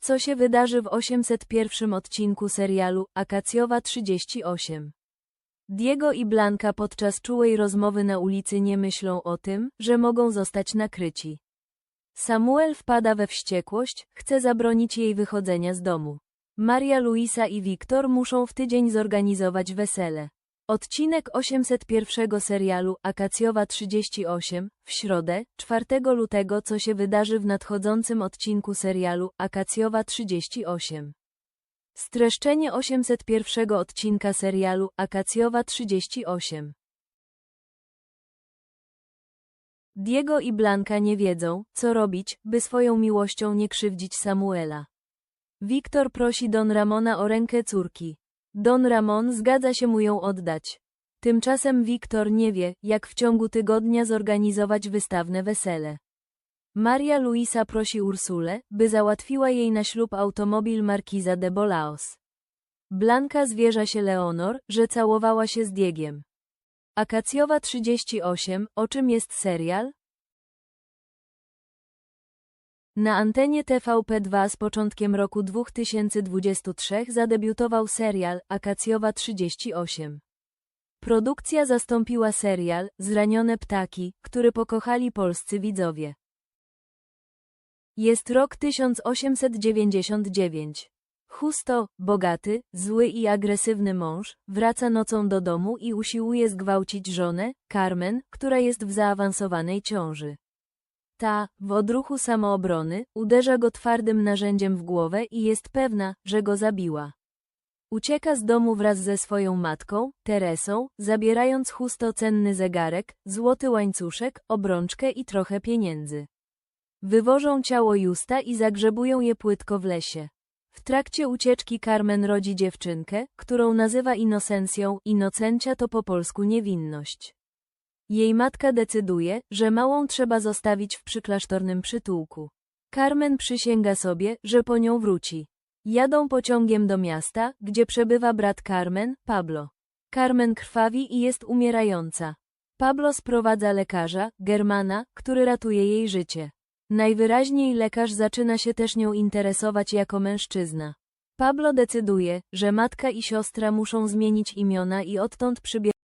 co się wydarzy w 801 odcinku serialu Akacjowa 38. Diego i Blanka podczas czułej rozmowy na ulicy nie myślą o tym, że mogą zostać nakryci. Samuel wpada we wściekłość, chce zabronić jej wychodzenia z domu. Maria Luisa i Wiktor muszą w tydzień zorganizować wesele. Odcinek 801 serialu Akacjowa 38 w środę, 4 lutego, co się wydarzy w nadchodzącym odcinku serialu Akacjowa 38. Streszczenie 801 odcinka serialu Akacjowa 38. Diego i Blanka nie wiedzą, co robić, by swoją miłością nie krzywdzić Samuela. Wiktor prosi Don Ramona o rękę córki. Don Ramon zgadza się mu ją oddać. Tymczasem Wiktor nie wie, jak w ciągu tygodnia zorganizować wystawne wesele. Maria Luisa prosi Ursulę, by załatwiła jej na ślub automobil Markiza de Bolaos. Blanka zwierza się Leonor, że całowała się z Diegiem. Akacjowa 38, o czym jest serial? Na antenie TVP2 z początkiem roku 2023 zadebiutował serial Akacjowa 38. Produkcja zastąpiła serial Zranione ptaki, który pokochali polscy widzowie. Jest rok 1899. Husto, bogaty, zły i agresywny mąż, wraca nocą do domu i usiłuje zgwałcić żonę, Carmen, która jest w zaawansowanej ciąży. Ta, w odruchu samoobrony, uderza go twardym narzędziem w głowę i jest pewna, że go zabiła. Ucieka z domu wraz ze swoją matką, Teresą, zabierając chusto cenny zegarek, złoty łańcuszek, obrączkę i trochę pieniędzy. Wywożą ciało Justa i zagrzebują je płytko w lesie. W trakcie ucieczki Carmen rodzi dziewczynkę, którą nazywa Inocencją, Inocencia to po polsku niewinność. Jej matka decyduje, że małą trzeba zostawić w przyklasztornym przytułku. Carmen przysięga sobie, że po nią wróci. Jadą pociągiem do miasta, gdzie przebywa brat Carmen, Pablo. Carmen krwawi i jest umierająca. Pablo sprowadza lekarza, Germana, który ratuje jej życie. Najwyraźniej lekarz zaczyna się też nią interesować jako mężczyzna. Pablo decyduje, że matka i siostra muszą zmienić imiona i odtąd przybierają